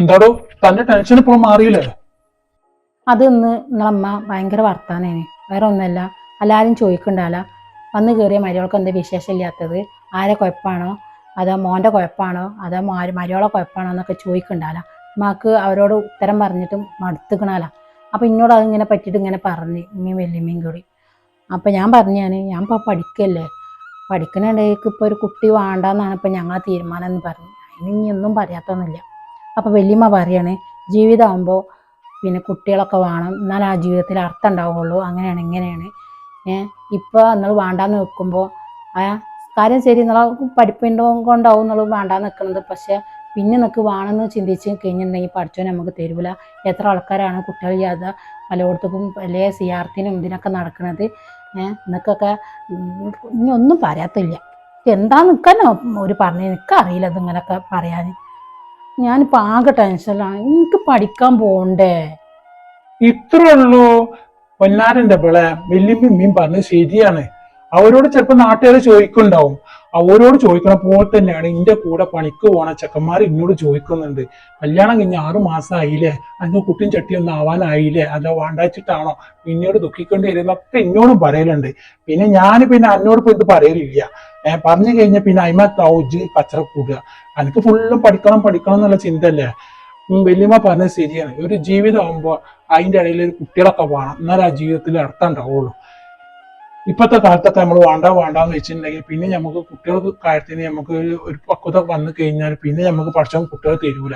എന്താടോ തന്റെ ടെൻഷൻ ഇപ്പോഴും മാറിയില്ലേ? അത് ഇന്ന് നിങ്ങളമ്മ ഭയങ്കര വർത്താനേനെ വേറെ ഒന്നല്ല എല്ലാവരും ചോദിക്കണ്ടാല. വന്ന് കയറിയ മരിയോൾക്ക് എന്താ വിശേഷം ഇല്ലാത്തത്? ആരെ കുഴപ്പമാണോ അതോ മോന്റെ കുഴപ്പമാണോ അതോ മാര് മരിയോളെ കുഴപ്പമാണോ എന്നൊക്കെ ചോദിക്കണ്ടാല. അമ്മയ്ക്ക് അവരോട് ഉത്തരം പറഞ്ഞിട്ടും മടുത്തുക്കണാല. അപ്പം എന്നോട് അതിങ്ങനെ പറ്റിയിട്ട് ഇങ്ങനെ പറഞ്ഞ് ഇമ്മയും വല്യമ്മയും കൂടി. അപ്പം ഞാൻ പറഞ്ഞാണ് ഞാൻ ഇപ്പൊ പഠിക്കല്ലേ? പഠിക്കണിടയ്ക്ക് ഇപ്പോൾ ഒരു കുട്ടി വേണ്ടെന്നാണ് ഇപ്പം ഞങ്ങളെ തീരുമാനം എന്ന് പറഞ്ഞു. അതിന് ഇനി ഒന്നും പറയാത്തൊന്നുമില്ല. അപ്പം വലിയമ്മ പറയാണ് ജീവിതമാകുമ്പോൾ പിന്നെ കുട്ടികളൊക്കെ വേണം. എന്നാൽ ആ ജീവിതത്തിൽ അർത്ഥം ഉണ്ടാവുള്ളൂ അങ്ങനെയാണ് ഇങ്ങനെയാണ്. ഇപ്പോൾ നിങ്ങൾ വേണ്ടാന്ന് വെക്കുമ്പോൾ ആ കാര്യം ശരി നിങ്ങളെ പഠിപ്പിന്റെ കൊണ്ടാവും നിങ്ങൾ വേണ്ടാന്ന് നിൽക്കുന്നത്. പക്ഷേ പിന്നെ നിനക്ക് വേണമെന്ന് ചിന്തിച്ച് കഴിഞ്ഞിട്ടുണ്ടെങ്കിൽ പഠിച്ചോ നമുക്ക് തരൂല. എത്ര ആൾക്കാരാണ് കുട്ടികൾ ചെയ്യാതെ പലയിടത്തും വലിയ സിയാർത്തിനും ഇതിനൊക്കെ നടക്കുന്നത്. നിനക്കൊക്കെ ഇനി ഒന്നും പറയാത്തില്ല. എന്താ നിൽക്കാനോ? ഒരു പറഞ്ഞു എനിക്കറിയില്ല ഇതിങ്ങനൊക്കെ പറയാൻ. ഞാനിപ്പോൾ ആകെ ടെൻഷനിലാണ്. എനിക്ക് പഠിക്കാൻ പോകണ്ടേ ഇത്രേ ഉള്ളൂ. പൊന്നാരന്റെ പിളെ വല്യമ്മയും പറഞ്ഞു ശരിയാണ്. അവരോട് ചിലപ്പോൾ നാട്ടുകാർ ചോദിക്കുന്നുണ്ടാവും. അവരോട് ചോദിക്കണ പോലെ തന്നെയാണ് ഇന്റെ കൂടെ പണിക്ക് പോണ ചെക്കന്മാർ എന്നോട് ചോദിക്കുന്നുണ്ട്. കല്യാണം കഴിഞ്ഞ ആറു മാസമായില്ലേ അന്ന് കുട്ടിയും ചട്ടിയൊന്നും ആവാനായില്ലേ? അതോ വാണ്ടാച്ചിട്ടാണോ? പിന്നീട് ദുഃഖിക്കേണ്ടി വരുന്നൊക്കെ എന്നോടും പറയലുണ്ട്. പിന്നെ ഞാൻ പിന്നെ അന്നോട് ഇപ്പൊ ഇത് പറയലില്ല. പറഞ്ഞു കഴിഞ്ഞാൽ പിന്നെ അയിമ തൗജ് കച്ചറ കൂടുക. എനിക്ക് ഫുള്ളും പഠിക്കണം പഠിക്കണം എന്നുള്ള ചിന്തല്ലേ വലിയമ്മ പറഞ്ഞത് ശരിയാണ്. ഒരു ജീവിതം ആകുമ്പോൾ അതിന്റെ ഇടയിൽ ഒരു കുട്ടികളൊക്കെ വേണം. എന്നാലും ആ ജീവിതത്തിൽ അർത്ഥം ഉണ്ടാവുള്ളൂ. ഇപ്പോഴത്തെ കാലത്തൊക്കെ നമ്മൾ വേണ്ട വേണ്ടാന്ന് വെച്ചിട്ടുണ്ടെങ്കിൽ പിന്നെ നമുക്ക് കുട്ടികൾക്ക് കാര്യത്തിന് നമുക്ക് ഒരു പക്വത വന്നു കഴിഞ്ഞാൽ പിന്നെ നമുക്ക് പഠിച്ചാൽ കുട്ടികൾ തരൂല.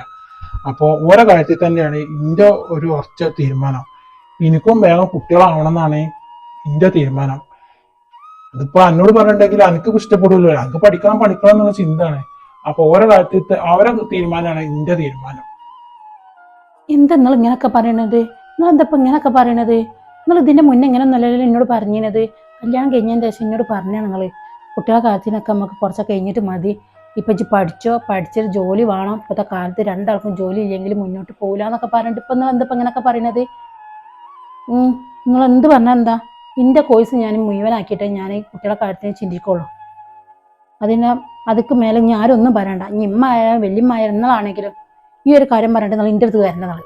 അപ്പോൾ ഓരോ കാര്യത്തിൽ തന്നെയാണ് ഇന്റെ ഒരു ഉറച്ച തീരുമാനം. എനിക്കും വേഗം കുട്ടികളാവണം എന്നാണ് ഇന്റെ തീരുമാനം. അതിപ്പോ എന്നോട് പറഞ്ഞിട്ടുണ്ടെങ്കിൽ എനിക്ക് ഇഷ്ടപ്പെടില്ല എനിക്ക് പഠിക്കണം പഠിക്കണം എന്നുള്ള ചിന്തയാണ്. അപ്പൊ ഓരോ കാര്യത്തിൽ അവരെ തീരുമാനമാണ് ഇന്റെ തീരുമാനം. എന്താ നിങ്ങൾ ഇങ്ങനൊക്കെ പറയണത്? നിങ്ങൾ എന്താ ഇപ്പം ഇങ്ങനൊക്കെ പറയണത്? നിങ്ങൾ ഇതിന്റെ മുന്നേ ഇങ്ങനെ നിലവിൽ എന്നോട് പറഞ്ഞത് കല്യാണം കഴിഞ്ഞതിന് ശേഷം എന്നോട് പറഞ്ഞാണ് നിങ്ങൾ കുട്ടികളെ കാര്യത്തിനൊക്കെ നമുക്ക് കുറച്ചൊക്കെ കഴിഞ്ഞിട്ട് മതി. ഇപ്പം ഇജ്ജ് പഠിച്ചോ പഠിച്ചൊരു ജോലി വേണം. ഇപ്പോഴത്തെ കാലത്ത് രണ്ടാൾക്കും ജോലി ഇല്ലെങ്കിൽ മുന്നോട്ട് പോകില്ല എന്നൊക്കെ പറഞ്ഞിട്ട് ഇപ്പം നിങ്ങൾ എന്താ ഇപ്പം ഇങ്ങനൊക്കെ പറയണത്? നിങ്ങൾ എന്ത് പറഞ്ഞാൽ എന്താ? എന്റെ കോഴ്സ് ഞാൻ മുഴുവനാക്കിയിട്ടേ ഞാൻ കുട്ടികളെ കാര്യത്തിന് ചിന്തിക്കുള്ളൂ. അതിന് അതിക്ക് മേലെ ആരും ഒന്നും പറയണ്ട. ഇനി ഇമ്മ ആയാലും വല്യമ്മ ആയാലും ഈ ഒരു കാര്യം പറഞ്ഞിട്ട് നിങ്ങൾ എന്റെ അടുത്ത് വരണം നിങ്ങൾ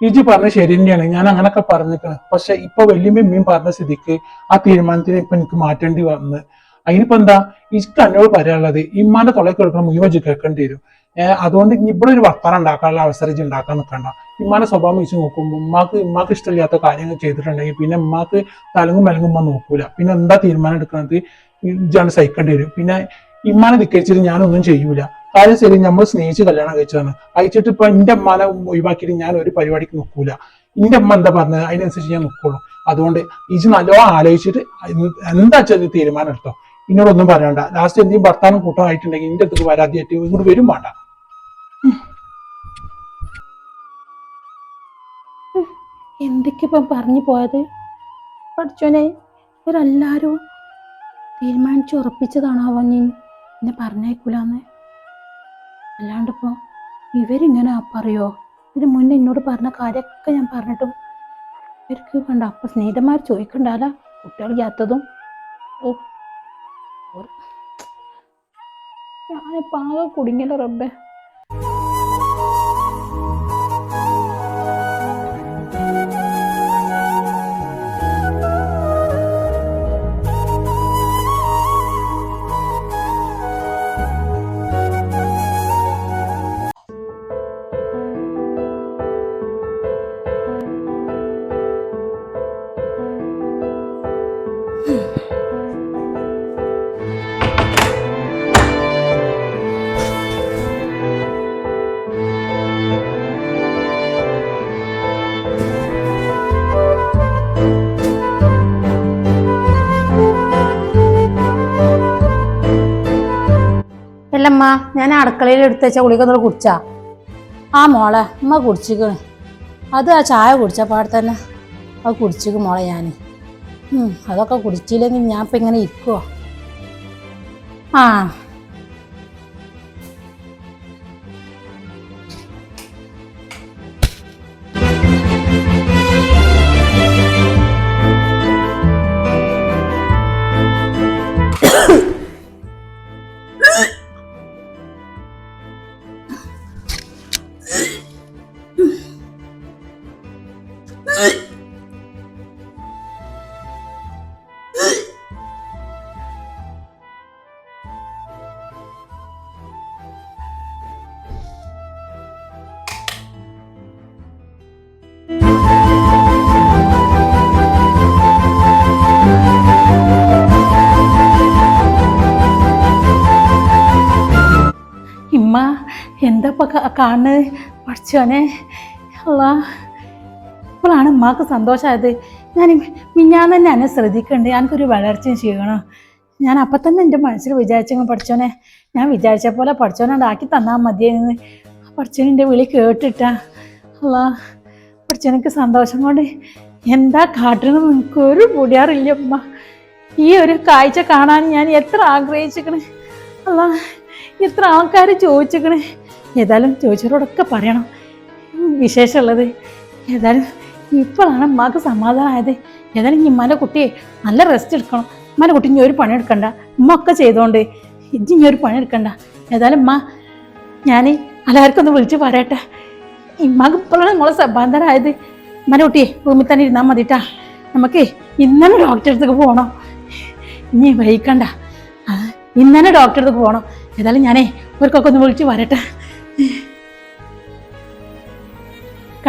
ഇജി പറഞ്ഞ ശരി തന്നെയാണ്. ഞാൻ അങ്ങനൊക്കെ പറഞ്ഞിരിക്കണം പക്ഷെ ഇപ്പൊ വല്യമ്മയും പറഞ്ഞ സ്ഥിതിക്ക് ആ തീരുമാനത്തിന് ഇപ്പൊ എനിക്ക് മാറ്റേണ്ടി വന്ന്. അതിനിപ്പോ എന്താ? ഇജിക്ക് എന്നോട് പറയാനുള്ളത് ഇമ്മാന്റെ തൊള്ളയ്ക്ക് കേൾക്കണം മുഴുവൻ ഇജ്ജ് കേൾക്കേണ്ടി വരും. അതുകൊണ്ട് ഇവിടെ ഒരു വർത്താനം ഉണ്ടാക്കാനുള്ള അവസരം ഇജി ഉണ്ടാക്കാൻ നിൽക്കണ്ട ഇമ്മാന്റെ സ്വഭാവം വെച്ച് നോക്കുമ്പോൾ ഉമ്മാക്ക് ഇമ്മാക്ക് ഇഷ്ടമില്ലാത്ത കാര്യങ്ങൾ ചെയ്തിട്ടുണ്ടെങ്കിൽ പിന്നെ ഉമ്മാക്ക് തലങ്ങും മലങ്ങും നോക്കൂല. പിന്നെ എന്താ തീരുമാനം എടുക്കുന്നത് ഇജാണ് സഹിക്കേണ്ടി വരും. പിന്നെ ഇമ്മാനെ ധിക്കരിച്ചിട്ട് ഞാനൊന്നും ചെയ്യൂല. കാര്യം ശരി നമ്മൾ സ്നേഹിച്ച് കല്യാണം കഴിച്ചതാണ്. അയച്ചിട്ട് ഇപ്പൊ എന്റെ അമ്മാനെ ഒഴിവാക്കിയിട്ട് ഞാൻ ഒരു പരിപാടിക്ക് നിൽക്കൂല എന്റെ അമ്മ എന്താ പറഞ്ഞത്? അതിനനുസരിച്ച് ഞാൻ നിൽക്കുള്ളൂ അതുകൊണ്ട് ഇജ് നല്ലോണം ആലോചിച്ചിട്ട് എന്താ വെച്ചാൽ തീരുമാനം എടുത്തോ? ഇന്നോടൊന്നും പറയണ്ട. ലാസ്റ്റ് എന്തെങ്കിലും ഭർത്താനം കൂട്ടമായിട്ടുണ്ടെങ്കിൽ എന്റെ അടുത്ത് പരാതിയായിട്ട് ഇങ്ങോട്ട് വരും വേണ്ട. എന്തൊക്കെയിപ്പം പറഞ്ഞു പോയത്? പഠിച്ചോനെ ഇവരെല്ലാവരും തീരുമാനിച്ചുറപ്പിച്ചതാണോ അവൻ? എന്നെ പറഞ്ഞേക്കൂലെന്ന്. അല്ലാണ്ട് ഇപ്പോൾ ഇവരിങ്ങനെ പറയോ? ഇതിന് മുന്നേ എന്നോട് പറഞ്ഞ കാര്യമൊക്കെ ഞാൻ പറഞ്ഞിട്ടും ഇവർക്ക് കണ്ട? അപ്പം സ്നേഹിതന്മാർ ചോദിക്കണ്ടാല? കുട്ടികൾ ചാത്തതും ഓ ഞാനിപ്പോൾ ആകെ കുടുങ്ങിയല്ലോ റബ്ബേ. അല്ലമ്മ ഞാൻ അടുക്കളയിൽ എടുത്ത് വെച്ച ഗുളിക കുടിച്ചാ. ആ മോളെ അമ്മ കുടിച്ചിക്കണ്. അത് ആ ചായ കുടിച്ച പാടെ തന്നെ. അത് കുടിച്ചിക്ക് മോളെ ഞാൻ അതൊക്കെ കുടിച്ചില്ലെങ്കിൽ ഞാൻ ഇപ്പം ഇങ്ങനെ ഇരിക്കുവോ. ആ കാണുന്നത് പഠിച്ചോനെ അല്ല ഇപ്പോഴാണ് ഉമ്മാക്ക് സന്തോഷമായത്. ഞാൻ മിഞ്ഞാന്ന് തന്നെ എന്നെ ശ്രദ്ധിക്കണ്ട്. എനിക്കൊരു വളർച്ചയും ചെയ്യണം. ഞാൻ അപ്പം തന്നെ എന്റെ മനസ്സിൽ വിചാരിച്ചങ്ങ് പഠിച്ചോനെ. ഞാൻ വിചാരിച്ച പോലെ പഠിച്ചോനെ ആക്കി തന്നാൽ മതിയെന്ന് പഠിച്ചോനെ വിളി കേട്ടിട്ട. അല്ല പഠിച്ചോനക്ക് സന്തോഷം കൊണ്ട് എന്താ കാട്ടണം എനിക്ക് ഒരു പൊടിയാറില്ല അമ്മ ഈ ഒരു കാഴ്ച കാണാൻ ഞാൻ എത്ര ആഗ്രഹിച്ചിക്കണേ. അല്ല എത്ര ആൾക്കാർ ചോദിച്ചിക്കണ്. ഏതായാലും ചോദിച്ചവരോടൊക്കെ പറയണം. വിശേഷമുള്ളത്. ഏതായാലും ഇപ്പോഴാണ് അമ്മയ്ക്ക് സമാധാനമായത് ഏതായാലും ഇനി ഉമ്മാന്റെ കുട്ടിയെ നല്ല റെസ്റ്റ് എടുക്കണം. ഉമ്മാന്റെ കുട്ടി ഇനി ഒരു പണി എടുക്കണ്ട. ഉമ്മ ഒക്കെ ചെയ്തോണ്ട് ഇജ്ജി ഇനി ഒരു പണി എടുക്കണ്ട. ഏതായാലും ഉമ്മ ഞാൻ എല്ലാവർക്കും ഒന്ന് വിളിച്ച് പറയട്ടെ. ഇമ്മക്ക് ഇപ്പോഴാണ് നമ്മളെ സമാധാനമായത് ഉമ്മാന്റെ കുട്ടിയെ റൂമിൽ തന്നെ ഇരുന്നാൽ മതിട്ടാ നമുക്ക് ഇന്നലെ ഡോക്ടറെ അടുത്തേക്ക് പോകണം ഇനി വൈകണ്ട ഇന്നലെ ഡോക്ടറെ അടുത്ത് പോകണം ഏതായാലും ഞാനേ അവർക്കൊക്കെ ഒന്ന് വിളിച്ച് വരട്ടെ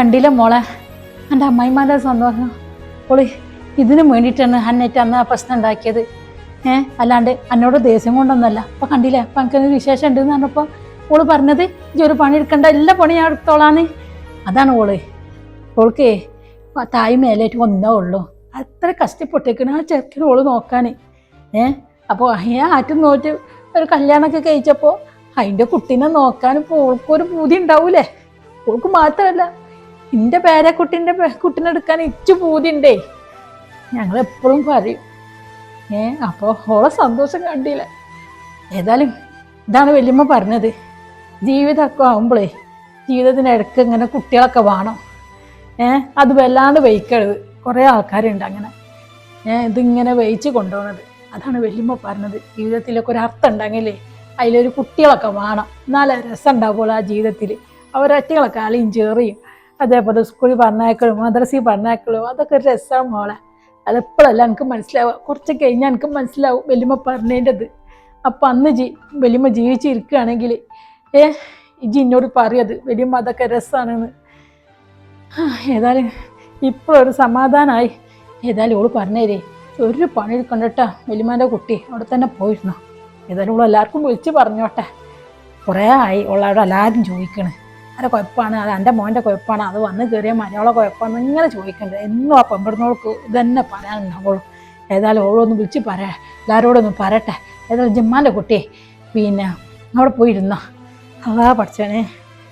കണ്ടില്ല മോളെ? എന്റെ അമ്മായിമാരുടെ സന്തോഷം. പൊളി ഇതിനു വേണ്ടിയിട്ടാണ് അന്നേറ്റ് അന്ന് ആ പ്രശ്നം ഉണ്ടാക്കിയത്. ഏഹ് അല്ലാണ്ട് എന്നോട് ദേഷ്യം കൊണ്ടൊന്നല്ല അപ്പൊ കണ്ടില്ലേ? അപ്പം എനിക്കൊരു വിശേഷം ഉണ്ടെന്ന് പറഞ്ഞപ്പോൾ ഓൾ പറഞ്ഞത് ഇജ്ജ് ഒരു പണി എടുക്കണ്ട എല്ലാ പണി ഞാൻ എടുത്തോളാന്ന്. അതാണ് ഓൾ. ഓൾക്ക് തായ് മേലേറ്റ് ഒന്നേ ഉള്ളൂ. അത്ര കഷ്ടപ്പെട്ടേക്കണ് ആ ചെറുക്കിന് ഓൾ നോക്കാൻ. ഏഹ് അപ്പോൾ അയ്യാ ആറ്റും നോറ്റ് ഒരു കല്യാണമൊക്കെ കഴിച്ചപ്പോൾ അതിന്റെ കുട്ടീനെ നോക്കാൻ ഇപ്പോൾ ഓൾക്കൊരു പൂതി ഉണ്ടാവൂലേ? ഓൾക്ക് മാത്രമല്ല എന്റെ പേരക്കുട്ടിന്റെ കുട്ടിനെടുക്കാൻ ഇച്ചു പൂതിണ്ടേ. ഞങ്ങൾ എപ്പോഴും പറയും. ഏ അപ്പോൾ ഓളെ സന്തോഷം കണ്ടില്ല. ഏതായാലും ഇതാണ് വല്യമ്മ പറഞ്ഞത്. ജീവിതമൊക്കെ ജീവിതത്തിന് ഇടയ്ക്ക് ഇങ്ങനെ കുട്ടികളൊക്കെ വേണം. ഏ അത് വല്ലാണ്ട് വഹിക്കരുത് കുറേ ആൾക്കാരുണ്ട് അങ്ങനെ. ഏ ഇതിങ്ങനെ വെയിച്ച് കൊണ്ടുപോകുന്നത് അതാണ് വല്യമ്മ പറഞ്ഞത്. ജീവിതത്തിലൊക്കെ ഒരു അർത്ഥം ഉണ്ടെങ്കിലേ അതിലൊരു കുട്ടികളൊക്കെ വേണം. എന്നാലേ രസം ഉണ്ടാവുള്ളൂ ആ ജീവിതത്തിൽ അവരൊറ്റകളൊക്കെ കളിയും ചേറിയും. അതേപോലെ സ്കൂളിൽ പറഞ്ഞേക്കളും മദ്രസയിൽ പറഞ്ഞേക്കളും അതൊക്കെ ഒരു രസമാണ് മോളെ. അതെപ്പോഴല്ല എനിക്ക് മനസ്സിലാവുക. കുറച്ച് കഴിഞ്ഞാൽ എനിക്ക് മനസ്സിലാവും വലിയമ്മ പറഞ്ഞതിന്റെത് അപ്പം അന്ന് ജി വലിയമ്മ ജീവിച്ചിരിക്കുകയാണെങ്കിൽ ഏ ഇജി എന്നോട് പറയത് വലിയമ്മ അതൊക്കെ രസമാണെന്ന് ഏതായാലും ഇപ്പോൾ ഒരു സമാധാനമായി. ഏതായാലും ഓൾ പറഞ്ഞേരേ. ഒരു പണി എടുക്കണ്ടട്ടാ വലിയമ്മേന്റെ കുട്ടി അവിടെ തന്നെ പോയിരുന്നു? ഏതായാലും ഓൾ എല്ലാവർക്കും വിളിച്ച് പറഞ്ഞോട്ടെ. കുറേ ആയി. ഉള്ളവിടെ എല്ലാവരും ചോദിക്കണ്. ആരെ കുഴപ്പമാണ് അത് എന്റെ മോന്റെ കുഴപ്പമാണ് അത് വന്ന് കയറിയ മലയാള കുഴപ്പമാണ് ഇങ്ങനെ ചോദിക്കണ്ട? എന്നും ആ പെമ്പിടുന്നവൾക്ക് ഇതന്നെ പറയാനുണ്ടാവുള്ളൂ. ഏതായാലും ഓളൊന്ന് വിളിച്ച് പറയാം എല്ലാവരോടൊന്ന് പറയട്ടെ. ഏതായാലും ജിമ്മാന്റെ കുട്ടി പിന്നെ അവിടെ പോയിരുന്നോ? അതാ പഠിച്ചോനെ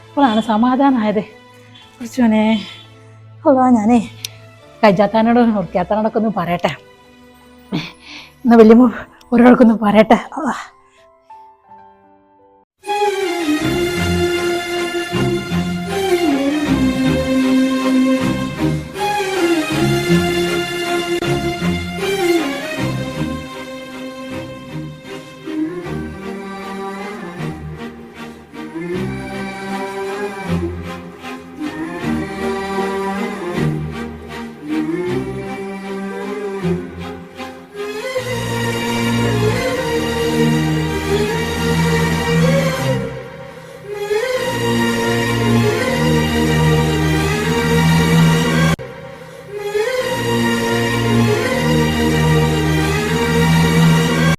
അപ്പോഴാണ് സമാധാനമായത്. പഠിച്ചോനെ അതാ ഞാനേ കൈജാത്താനോട് ഉറക്കാത്താനോടൊക്കെ ഒന്ന് പറയട്ടെ. എന്നാൽ വലിയ ഒരാൾക്കൊന്ന് പറയട്ടെ അതാ